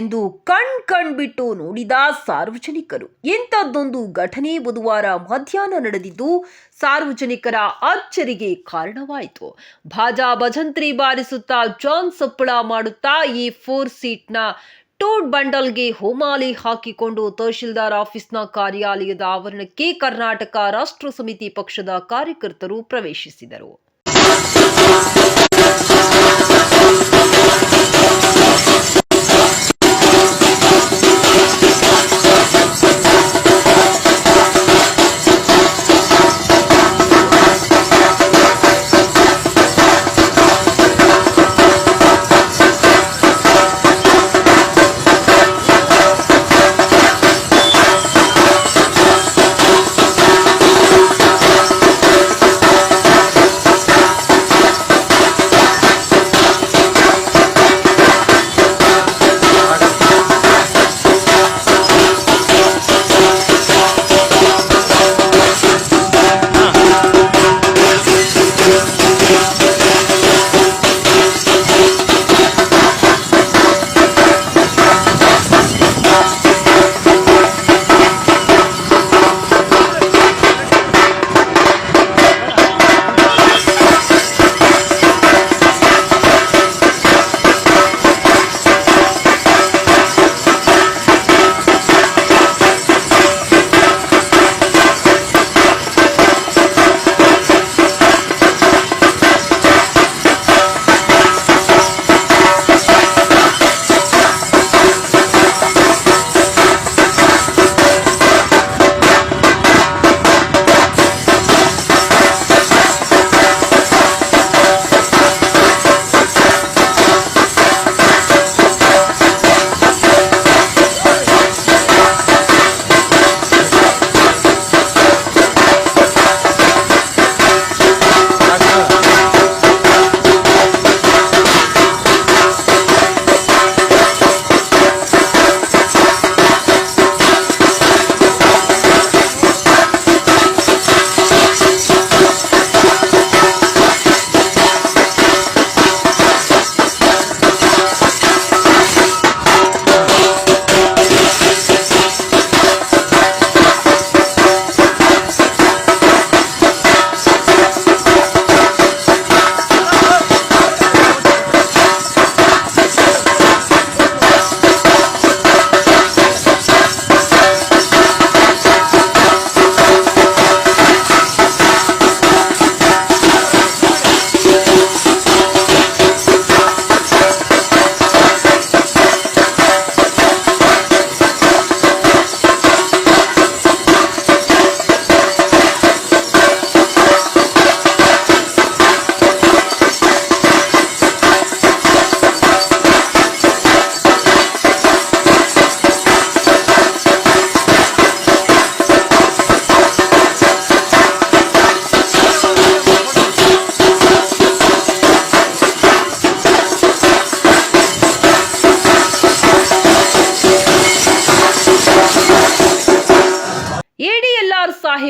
ಎಂದು ಕಣ್ ಕಣ್ಬಿಟ್ಟು ನೋಡಿದ ಸಾರ್ವಜನಿಕರು. ಇಂಥದ್ದೊಂದು ಘಟನೆ ಬುಧವಾರ ಮಧ್ಯಾಹ್ನ ನಡೆದಿದ್ದು, ಸಾರ್ವಜನಿಕರ ಅಚ್ಚರಿಗೆ ಕಾರಣವಾಯಿತು. ಭಾಜಾ ಭಜಂತ್ರಿ ಬಾರಿಸುತ್ತಾ ಜಾನ್ ಸಪ್ಪಳ ಮಾಡುತ್ತಾ ಈ ಫೋರ್ ಸೀಟ್ನ ಟೋಡ್ ಬಂಡಲ್ಗೆ ಹೋಮಾಲಿ ಹಾಕಿಕೊಂಡು ತಹಶೀಲ್ದಾರ್ ಆಫೀಸ್ನ ಕಾರ್ಯಾಲಯದ ಆವರಣಕ್ಕೆ ಕರ್ನಾಟಕ ರಾಷ್ಟ್ರ ಸಮಿತಿ ಪಕ್ಷದ ಕಾರ್ಯಕರ್ತರು ಪ್ರವೇಶಿಸಿದರು.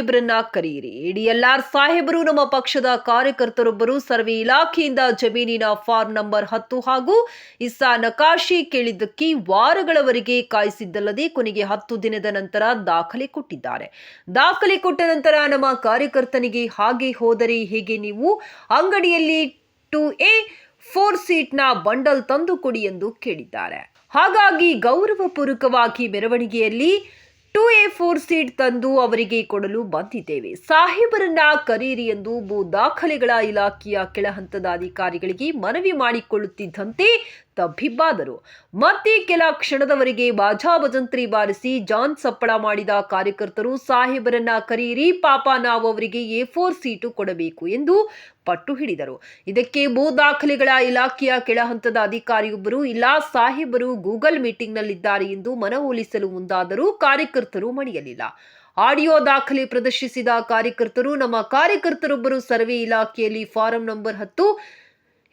ಸಾಹೇಬರನ್ನ ಕರೆಯಿರಿ ಎಡಿಎಲ್ಆರ್ ಸಾಹೇಬರು ನಮ್ಮ ಪಕ್ಷದ ಕಾರ್ಯಕರ್ತರೊಬ್ಬರು ಸರ್ವೆ ಇಲಾಖೆಯಿಂದ ಜಮೀನಿನ ಫಾರ್ಮ್ ನಂಬರ್ ಹತ್ತು ಹಾಗೂ ಇಸ್ಸಾ ನಕಾಶಿ ಕೇಳಿದ್ದಕ್ಕೆ ವಾರಗಳವರೆಗೆ ಕಾಯಿಸಿದ್ದಲ್ಲದೆ ಕೊನೆಗೆ ಹತ್ತು ದಿನದ ನಂತರ ದಾಖಲೆ ಕೊಟ್ಟಿದ್ದಾರೆ. ದಾಖಲೆ ಕೊಟ್ಟ ನಂತರ ನಮ್ಮ ಕಾರ್ಯಕರ್ತನಿಗೆ ಹಾಗೆ ಹೋದರೆ ಹೇಗೆ ನೀವು? ಅಂಗಡಿಯಲ್ಲಿ ಟು ಎ ಫೋರ್ ಸೀಟ್ನ ಬಂಡಲ್ ತಂದು ಕೊಡಿ ಎಂದು ಕೇಳಿದ್ದಾರೆ. ಹಾಗಾಗಿ ಗೌರವಪೂರ್ವಕವಾಗಿ ಮೆರವಣಿಗೆಯಲ್ಲಿ ಟು ಎ ಫೋರ್ ಸೀಟ್ ತಂದು ಅವರಿಗೆ ಕೊಡಲು ಬಂದಿದ್ದೇವೆ. ಸಾಹೇಬರನ್ನ ಕರೀರಿ ಎಂದು ಭೂ ದಾಖಲೆಗಳ ಇಲಾಖೆಯ ಕೆಳಹಂತದ ಅಧಿಕಾರಿಗಳಿಗೆ ಮನವಿ ಮಾಡಿಕೊಳ್ಳುತ್ತಿದ್ದಂತೆ ತಬ್ಬಿಬ್ಬಾದರು. ಮತ್ತೆ ಕೆಲ ಕ್ಷಣದವರೆಗೆ ಬಾಜಾ ಭಜಂತ್ರಿ ಬಾರಿಸಿ ಜಾನ್ ಸಪ್ಪಳ ಮಾಡಿದ ಕಾರ್ಯಕರ್ತರು ಸಾಹೇಬರನ್ನ ಕರೀರಿ, ಪಾಪ ನಾವು ಅವರಿಗೆ ಎ ಫೋರ್ ಸೀಟು ಕೊಡಬೇಕು ಎಂದು ಪಟ್ಟು ಹಿಡಿದರು. ಇದಕ್ಕೆ ಭೂ ದಾಖಲೆಗಳ ಇಲಾಖೆಯ ಕೆಳಹಂತದ ಅಧಿಕಾರಿಯೊಬ್ಬರು, ಇಲ್ಲಾ ಸಾಹೇಬರು ಗೂಗಲ್ ಮೀಟಿಂಗ್ನಲ್ಲಿದ್ದಾರೆ ಎಂದು ಮನವೊಲಿಸಲು ಮುಂದಾದರೂ ಕಾರ್ಯಕರ್ತರು ಮಣಿಯಲಿಲ್ಲ. ಆಡಿಯೋ ದಾಖಲೆ ಪ್ರದರ್ಶಿಸಿದ ಕಾರ್ಯಕರ್ತರು, ನಮ್ಮ ಕಾರ್ಯಕರ್ತರೊಬ್ಬರು ಸರ್ವೆ ಇಲಾಖೆಯಲ್ಲಿ ಫಾರಂ ನಂಬರ್ ಹತ್ತು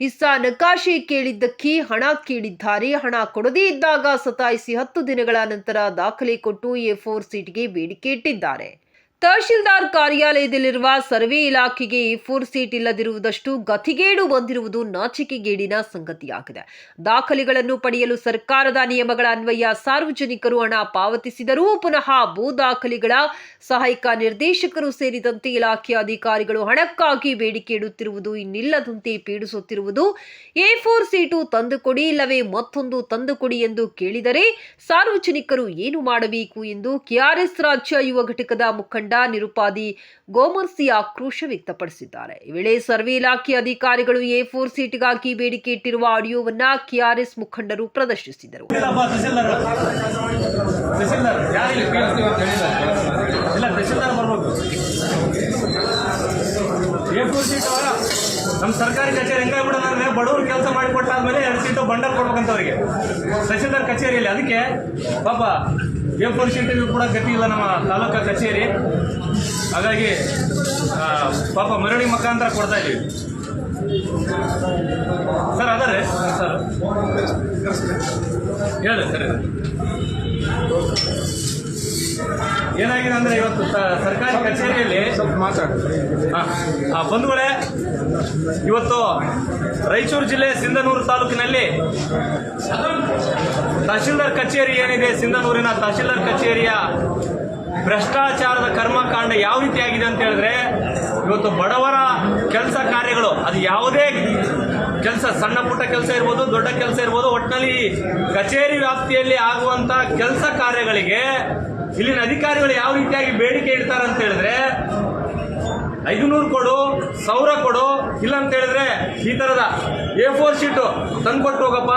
ಇಸ್ಸಾ ನಕಾಶೆ ಕೇಳಿದ್ದಕ್ಕೆ ಹಣ ಕೇಳಿದ್ದಾರೆ. ಹಣ ಕೊಡದೇ ಇದ್ದಾಗ ಸತಾಯಿಸಿ ಹತ್ತು ದಿನಗಳ ನಂತರ ದಾಖಲೆ ಕೊಟ್ಟು ಎ ಫೋರ್ ಸೀಟ್ಗೆ ಬೇಡಿಕೆ ಇಟ್ಟಿದ್ದಾರೆ. ತಹಶೀಲ್ದಾರ್ ಕಾರ್ಯಾಲಯದಲ್ಲಿರುವ ಸರ್ವೆ ಇಲಾಖೆಗೆ ಫೋರ್ ಸೀಟ್ ಇಲ್ಲದಿರುವುದಷ್ಟು ಗತಿಗೇಡು ಬಂದಿರುವುದು ನಾಚಿಕೆಗೇಡಿನ ಸಂಗತಿಯಾಗಿದೆ. ದಾಖಲೆಗಳನ್ನು ಪಡೆಯಲು ಸರ್ಕಾರದ ನಿಯಮಗಳ ಅನ್ವಯ ಸಾರ್ವಜನಿಕರು ಹಣ ಪಾವತಿಸಿದರೂ ಪುನಃ ಭೂ ದಾಖಲೆಗಳ ಸಹಾಯಕ ನಿರ್ದೇಶಕರು ಸೇರಿದಂತೆ ಇಲಾಖೆಯ ಅಧಿಕಾರಿಗಳು ಹಣಕ್ಕಾಗಿ ಬೇಡಿಕೆ ಇಡುತ್ತಿರುವುದು ಇನ್ನಿಲ್ಲದಂತೆ ಪೀಡಿಸುತ್ತಿರುವುದು. ಎ ಫೋರ್ ಸೀಟು ತಂದುಕೊಡಿ ಇಲ್ಲವೇ ಮತ್ತೊಂದು ತಂದುಕೊಡಿ ಎಂದು ಕೇಳಿದರೆ ಸಾರ್ವಜನಿಕರು ಏನು ಮಾಡಬೇಕು ಎಂದು ಕೆಆರ್ಎಸ್ ರಾಜ್ಯ ಯುವ ಘಟಕದ ಮುಖಂಡ ನಿರುಪಾದಿ ಗೋಮರ್ಸಿ ಆಕ್ರೋಶ ವ್ಯಕ್ತಪಡಿಸಿದ್ದಾರೆ. ಈ ವೇಳೆ ಸರ್ವೆ ಇಲಾಖೆ ಅಧಿಕಾರಿಗಳು ಎ ಫೋರ್ ಸೀಟ್ಗಾಗಿ ಬೇಡಿಕೆ ಇಟ್ಟಿರುವ ಆಡಿಯೋವನ್ನ ಕೆಆರ್ಎಸ್ ಮುಖಂಡರು ಪ್ರದರ್ಶಿಸಿದರು. ನಮ್ಮ ಸರ್ಕಾರಿ ಕಚೇರಿ ಹೆಂಗಾಗ್ಬಿಡೋಣ ಅಂದ್ರೆ ಬಡವರು ಕೆಲಸ ಮಾಡಿ ಕೊಟ್ಟಾದ್ಮೇಲೆ ಎರಡು ಸೀಟು ಬಂಡಲ್ ಕೊಡ್ಬೇಕಂತವ್ರಿಗೆ. ತಹಸೀಲ್ದಾರ್ ಕಚೇರಿಯಲ್ಲಿ. ಅದಕ್ಕೆ ಪಾಪ ಸೀಟಿಗೂ ಕೂಡ ಗತಿ ಇಲ್ಲ ನಮ್ಮ ತಾಲೂಕಾ ಕಚೇರಿ. ಹಾಗಾಗಿ ಪಾಪ ಮರಳಿ ಮುಖಾಂತರ ಕೊಡ್ತಾ ಇದೀವಿ ಸರ್ ಅದಾರೆ? ಸರ್. ಹೇಳಿ ಸರ್ ಏನಾಗಿದೆ ಅಂದ್ರೆ ಇವತ್ತು ಸರ್ಕಾರಿ ಕಚೇರಿಯಲ್ಲಿ ಹಾಂ ಬಂಧುಗಳೇ ಇವತ್ತು ರಾಯಚೂರು ಜಿಲ್ಲೆ ಸಿಂಧನೂರು ತಾಲೂಕಿನಲ್ಲಿ ತಹಶೀಲ್ದಾರ್ ಕಚೇರಿ ಏನಿದೆ? ಸಿಂಧನೂರಿನ ತಹಶೀಲ್ದಾರ್ ಕಚೇರಿಯ ಭ್ರಷ್ಟಾಚಾರದ ಕರ್ಮಕಾಂಡ ಯಾವ ರೀತಿಯಾಗಿದೆ ಅಂತ ಹೇಳಿದ್ರೆ, ಇವತ್ತು ಬಡವರ ಕೆಲಸ ಕಾರ್ಯಗಳು, ಅದು ಯಾವುದೇ ಕೆಲಸ, ಸಣ್ಣ ಪುಟ್ಟ ಕೆಲಸ ಇರ್ಬೋದು, ದೊಡ್ಡ ಕೆಲಸ ಇರ್ಬೋದು ಒಟ್ಟಿನಲ್ಲಿ ಕಚೇರಿ ವ್ಯಾಪ್ತಿಯಲ್ಲಿ ಆಗುವಂತ ಕೆಲಸ ಕಾರ್ಯಗಳಿಗೆ ಇಲ್ಲಿನ ಅಧಿಕಾರಿಗಳು ಯಾವ ರೀತಿಯಾಗಿ ಬೇಡಿಕೆ ಇಡ್ತಾರೆ ಅಂತ ಹೇಳಿದ್ರೆ, ಐದುನೂರು ಕೊಡು, ಸಾವಿರ ಕೊಡು, ಇಲ್ಲ ಅಂತ ಹೇಳಿದ್ರೆ ಈ ತರದ ಎ ಫೋರ್ ಶೀಟು ತಂದ್ಕೊಟ್ಟು ಹೋಗಪ್ಪ.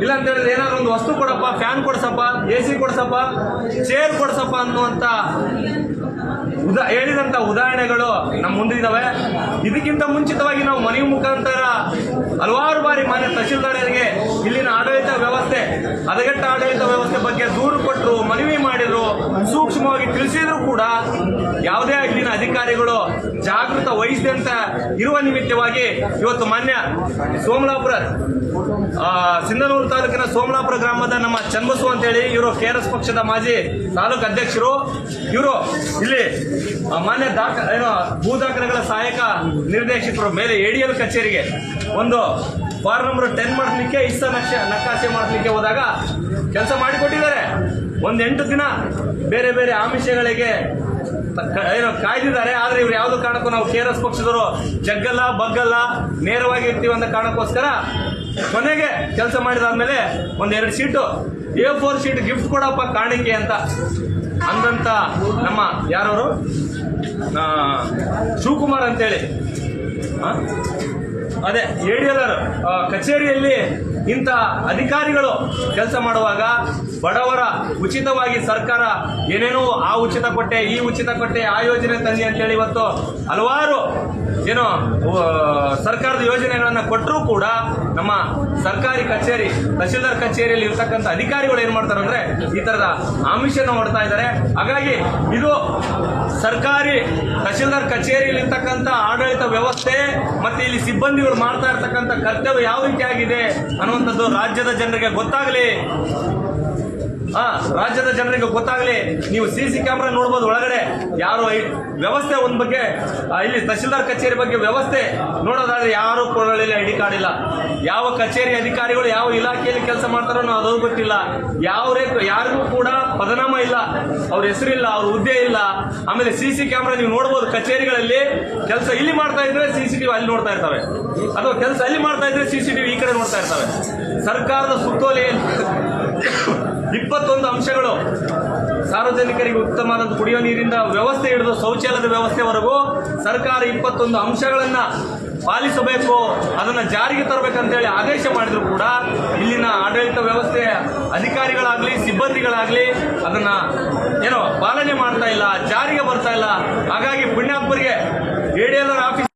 ಇಲ್ಲ ಅಂತ ಹೇಳಿದ್ರೆ ಏನಾದ್ರು ಒಂದು ವಸ್ತು ಕೊಡಪ್ಪ ಫ್ಯಾನ್ ಕೊಡ್ಸಪ್ಪ ಎ ಸಿ ಕೊಡ್ಸಪ್ಪ ಚೇರ್ ಕೊಡ್ಸಪ್ಪ ಅನ್ನುವಂತ ಉದಾ, ಹೇಳಿದಂತ ಉದಾಹರಣೆಗಳು ನಮ್ಮ ಮುಂದಿದ್ದಾವೆ ಇದಕ್ಕಿಂತ ಮುಂಚಿತವಾಗಿ ನಾವು ಮನವಿ ಮುಖಾಂತರ ಹಲವಾರು ಬಾರಿ ಮಾನ್ಯ ತಹಶೀಲ್ದಾರರಿಗೆ ಇಲ್ಲಿನ ಆಡಳಿತ ವ್ಯವಸ್ಥೆ, ಹದಗೆಟ್ಟ ಆಡಳಿತ ವ್ಯವಸ್ಥೆ ಬಗ್ಗೆ ದೂರು ಕೊಟ್ಟರು ಮನವಿ ಮಾಡಿದ್ರು, ಸೂಕ್ಷ್ಮವಾಗಿ ತಿಳಿಸಿದ್ರು ಕೂಡ ಯಾವುದೇ ಇಲ್ಲಿನ ಅಧಿಕಾರಿಗಳು ಜಾಗೃತ ವಹಿಸಿದೆ ಅಂತ ಇರುವ ನಿಮಿತ್ತವಾಗಿ ಇವತ್ತು ಮಾನ್ಯ ಸೋಮಲಾಪುರ ಸಿಂಧನೂರು ತಾಲೂಕಿನ ಸೋಮಲಾಪುರ ಗ್ರಾಮದ ನಮ್ಮ ಚನ್ನಬಸು ಅಂತೇಳಿ ಇವರು ಕೆಆರ್ಎಸ್ ಪಕ್ಷದ ಮಾಜಿ ತಾಲೂಕು ಅಧ್ಯಕ್ಷರು. ಇವರು ಇಲ್ಲಿ ಮಾನ್ಯ ದಾಖ, ಏನು ಭೂ ದಾಖಲೆಗಳ ಸಹಾಯಕ ನಿರ್ದೇಶಕರು ಮೇಲೆ ಎಡಿಎಲ್ ಕಚೇರಿಗೆ ಒಂದು ಫಾರ್ ನಂಬರ್ ಟೆನ್ ಮಾಡಲಿಕ್ಕೆ ಇಸ್ಸ ನಕ್ಷ ನಕಾಸೆ ಮಾಡಲಿಕ್ಕೆ ಹೋದಾಗ ಕೆಲಸ ಮಾಡಿಕೊಟ್ಟಿದ್ದಾರೆ. ಒಂದು ಎಂಟು ದಿನ ಬೇರೆ ಬೇರೆ ಆಮಿಷಗಳಿಗೆ ಏನೋ ಕಾಯ್ದಿದ್ದಾರೆ. ಆದರೆ ಇವ್ರು ಯಾವುದು ಕಾರಣಕ್ಕೂ ನಾವು ಕೆ ಆರ್ ಪಕ್ಷದವರು ಜಗ್ಗಲ್ಲ, ಬಗ್ಗಲ್ಲ, ನೇರವಾಗಿ ಇರ್ತೀವಿ ಅಂತ ಕಾರಣಕ್ಕೋಸ್ಕರ ಕೊನೆಗೆ ಕೆಲಸ ಮಾಡಿದಾದ್ಮೇಲೆ ಒಂದೆರಡು sheet. A four sheet gift ಕೊಡಪ್ಪ ಕಾಣಿಕೆ ಅಂತ ಅಂದಂತ ನಮ್ಮ ಯಾರವರು? ಶಿವಕುಮಾರ್ ಅಂತೇಳಿ. ಹೇಳಿ ಅದೇ ಎಡಿಎಲ್ಆರ್ ಕಚೇರಿಯಲ್ಲಿ ಇಂಥ ಅಧಿಕಾರಿಗಳು ಕೆಲಸ ಮಾಡುವಾಗ ಬಡವರ ಉಚಿತವಾಗಿ ಸರ್ಕಾರ ಏನೇನೋ ಆ ಉಚಿತ ಕೊಟ್ಟೆ, ಈ ಉಚಿತ ಕೊಟ್ಟೆ, ಆ ಯೋಜನೆ ತಂದಿ ಅಂತೇಳಿ ಇವತ್ತು ಹಲವಾರು ಏನೋ ಸರ್ಕಾರದ ಯೋಜನೆಗಳನ್ನು ಕೊಟ್ಟರೂ ಕೂಡ ನಮ್ಮ ಸರ್ಕಾರಿ ಕಚೇರಿ, ತಹಶೀಲ್ದಾರ್ ಕಚೇರಿಯಲ್ಲಿ ಇರ್ತಕ್ಕಂಥ ಅಧಿಕಾರಿಗಳು ಏನು ಮಾಡ್ತಾರೆ ಅಂದ್ರೆ ಈ ತರದ ಆಮಿಷನ ಹೊಡ್ತಾ ಇದ್ದಾರೆ. ಹಾಗಾಗಿ ಇದು ಸರ್ಕಾರಿ, ತಹಶೀಲ್ದಾರ್ ಕಚೇರಿಯಲ್ಲಿ ಇರ್ತಕ್ಕಂಥ ಆಡಳಿತ ವ್ಯವಸ್ಥೆ ಮತ್ತೆ ಇಲ್ಲಿ ಸಿಬ್ಬಂದಿಗಳು ಮಾಡ್ತಾ ಇರ್ತಕ್ಕಂಥ ಕರ್ತವ್ಯ ಯಾವ ರೀತಿ ಆಗಿದೆ ಅನ್ನುವಂಥದ್ದು ರಾಜ್ಯದ ಜನರಿಗೆ ಗೊತ್ತಾಗಲಿ. ಹಾ ರಾಜ್ಯದ ಜನರಿಗೆ ಗೊತ್ತಾಗ್ಲಿ, ನೀವು ಸಿ ಸಿ ಕ್ಯಾಮ್ರಾ ನೋಡ್ಬೋದು ಒಳಗಡೆ. ಯಾರು ವ್ಯವಸ್ಥೆ ಒಂದ್ ಬಗ್ಗೆ ಇಲ್ಲಿ ತಹಶೀಲ್ದಾರ್ ಕಚೇರಿ ಬಗ್ಗೆ ವ್ಯವಸ್ಥೆ ನೋಡೋದಾದ್ರೆ ಯಾರು ಕೊಡಲಿಲ್ಲ ಐ ಡಿ ಕಾರ್ಡ್ ಇಲ್ಲ. ಯಾವ ಕಚೇರಿ ಅಧಿಕಾರಿಗಳು ಯಾವ ಇಲಾಖೆಯಲ್ಲಿ ಕೆಲಸ ಮಾಡ್ತಾರೋ ಅದು ಗೊತ್ತಿಲ್ಲ. ಯಾವ್ರೇ ಯಾರಿಗೂ ಕೂಡ ಪದನಾಮ ಇಲ್ಲ, ಅವ್ರ ಹೆಸರಿಲ್ಲ ಅವ್ರ ಹುದ್ದೆ ಇಲ್ಲ. ಆಮೇಲೆ ಸಿ ಸಿ ಕ್ಯಾಮ್ರಾ ನೀವು ನೋಡ್ಬೋದು, ಕಚೇರಿಗಳಲ್ಲಿ ಕೆಲಸ ಇಲ್ಲಿ ಮಾಡ್ತಾ ಇದ್ರೆ ಸಿ ಸಿ ಟಿವಿ ಅಲ್ಲಿ ನೋಡ್ತಾ ಇರ್ತವೆ. ಅಥವಾ ಕೆಲಸ ಅಲ್ಲಿ ಮಾಡ್ತಾ ಇದ್ರೆ ಸಿ ಸಿ ಟಿವಿ ಈ ಕಡೆ ನೋಡ್ತಾ ಇರ್ತವೆ. ಸರ್ಕಾರದ ಸುತ್ತೋಲೆಯಲ್ಲಿ ಇಪ್ಪತ್ತೊಂದು ಅಂಶಗಳು. ಸಾರ್ವಜನಿಕರಿಗೆ ಉತ್ತಮವಾದ ಕುಡಿಯುವ ನೀರಿಂದ ವ್ಯವಸ್ಥೆ ಹಿಡಿದು ಶೌಚಾಲಯದ ವ್ಯವಸ್ಥೆವರೆಗೂ ಸರ್ಕಾರ ಇಪ್ಪತ್ತೊಂದು ಅಂಶಗಳನ್ನು ಪಾಲಿಸಬೇಕು, ಅದನ್ನು ಜಾರಿಗೆ ತರಬೇಕಂತೇಳಿ ಆದೇಶ ಮಾಡಿದ್ರು ಕೂಡ ಇಲ್ಲಿನ ಆಡಳಿತ ವ್ಯವಸ್ಥೆ ಅಧಿಕಾರಿಗಳಾಗ್ಲಿ, ಸಿಬ್ಬಂದಿಗಳಾಗ್ಲಿ ಅದನ್ನ ಏನೋ ಪಾಲನೆ ಮಾಡ್ತಾ ಇಲ್ಲ, ಜಾರಿಗೆ ಬರ್ತಾ ಇಲ್ಲ. ಹಾಗಾಗಿ ಪುಣ್ಯಾತ್ಮರಿಗೆ ಎಡಿಎಲ್ಆರ್ ಆಫೀಸಲ್ಲಿ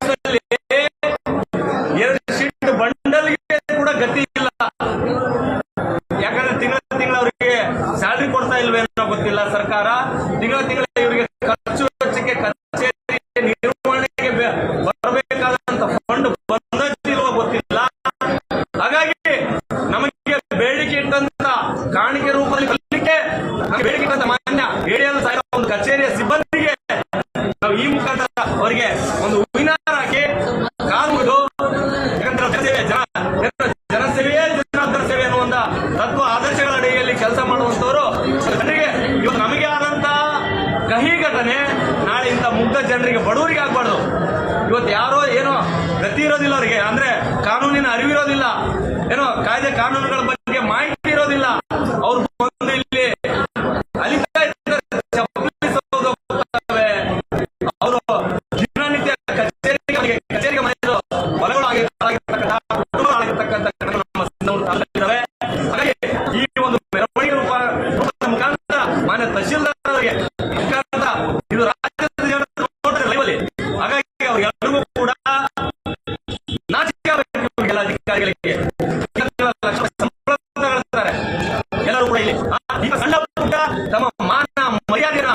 ಆ, ಈಗ ಸಣ್ಣ ಪುಟ್ಟ ತಮ್ಮ ಮಾನ ಮರ್ಯಾದೆನ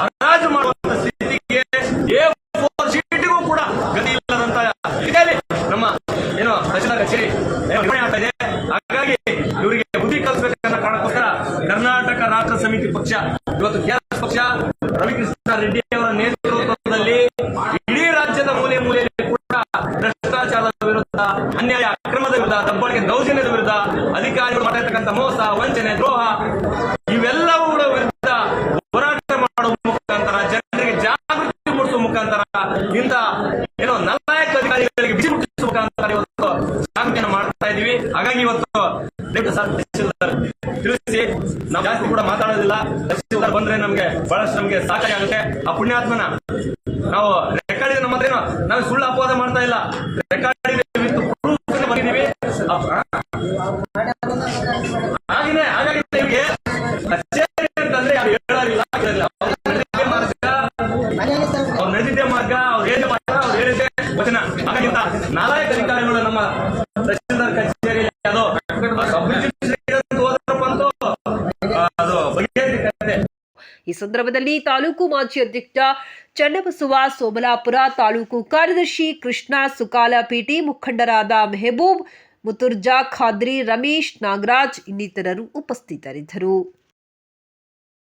ಹರಾಜು ಮಾಡುವಂತ ಸ್ಥಿತಿಗೆ ಎ ಫೋರ್ ಶೀಟಿಗೂ ಕೂಡ ಗತಿ ಇಲ್ಲದಂತ ಇದೆಯಲ್ಲಿ ನಮ್ಮ ಏನು ತಹಶೀಲ್ದಾರ್ ಕಚೇರಿ ನಿರ್ವಹಣೆ ಆಗ್ತಾ ಇದೆ ಹಾಗಾಗಿ ಇವರಿಗೆ ಬುದ್ಧಿ ಕಲಿಸಬೇಕನ್ನ ಕಾರಣಕ್ಕೋಸ್ಕರ ಕರ್ನಾಟಕ ರಾಷ್ಟ್ರ ಸಮಿತಿ ಪಕ್ಷ ಇವತ್ತು ಕೆಎಸ್ ಪಕ್ಷ ರವಿಕೃಷ್ಣ ರೆಡ್ಡಿ ಅವರ ನೇತೃತ್ವದಲ್ಲಿ ಇಡೀ ರಾಜ್ಯದ ಮೂಲೆ ಮೂಲೆಯಲ್ಲಿ ಕೂಡ ಭ್ರಷ್ಟಾಚಾರದ ವಿರುದ್ಧ ಅನ್ಯಾಯ ವಿರುದ್ಧ ದಬ್ಬಾಳಿಕೆ ದೌರ್ಜನ್ಯದ ವಿರುದ್ಧ ಅಧಿಕಾರಿಗಳು ಮಾಡಿರ್ತಕ್ಕಂಥ ಮೋಸ, ವಂಚನೆ, ದ್ರೋಹ ಇವೆಲ್ಲವುಗಳ ವಿರುದ್ಧ ಹೋರಾಟ ಮಾಡುವ ಮುಖಾಂತರ, ಜನರಿಗೆ ಜಾಗೃತಿ ಮೂಡಿಸುವ ಮುಖಾಂತರ, ಇಂಥ ಏನೋ ನಲ್ಲಾಯಕ ಅಧಿಕಾರಿಗಳಿಗೆ ಬಿಸಿ ಮುಟ್ಟಿಸುವ ಮುಖಾಂತರ ಇವತ್ತು ಜಾಗೃತಿಯನ್ನು ಮಾಡ್ತಾ ಇದೀವಿ ಹಾಗಾಗಿ ಇವತ್ತು ತಿಳಿಸಿ. ನಾವು ಜಾಸ್ತಿ ಕೂಡ ಮಾತಾಡೋದಿಲ್ಲ. ಬಂದ್ರೆ ನಮ್ಗೆ ಬಹಳಷ್ಟು ನಮ್ಗೆ ಸಹಕಾರಿ ಆಗುತ್ತೆ. ಆ ಪುಣ್ಯಾತ್ಮನ ನಾವು ರೆಕಾರ್ಡ್ ನಮ್ಮ ಹತ್ರ ನಾವು ಸುಳ್ಳು ಅಪವಾದ ಮಾಡ್ತಾ ಇಲ್ಲ. ನಾಲ್ಕು ಅಧಿಕಾರಿಗಳು ನಮ್ಮ ತಹಶೀಲ್ದಾರ್ ಕಚೇರಿಯಲ್ಲಿ ಅದು ಈ ಸಂದರ್ಭದಲ್ಲಿ ತಾಲೂಕು ಮಾಜಿ ಅಧ್ಯಕ್ಷ ಚನ್ನಬಸವ ಸೋಮಲಾಪುರ, ತಾಲೂಕು ಕಾರ್ಯದರ್ಶಿ ಕೃಷ್ಣ ಸುಕಾಲ, ಪಿಟಿ ಮುಖಂಡರಾದ ಮೆಹಬೂಬ್ ಮುತುರ್ಜಾ ಖಾದ್ರಿ, ರಮೇಶ್ ನಾಗರಾಜ್ ಇನ್ನಿತರರು ಉಪಸ್ಥಿತರಿದ್ದರು.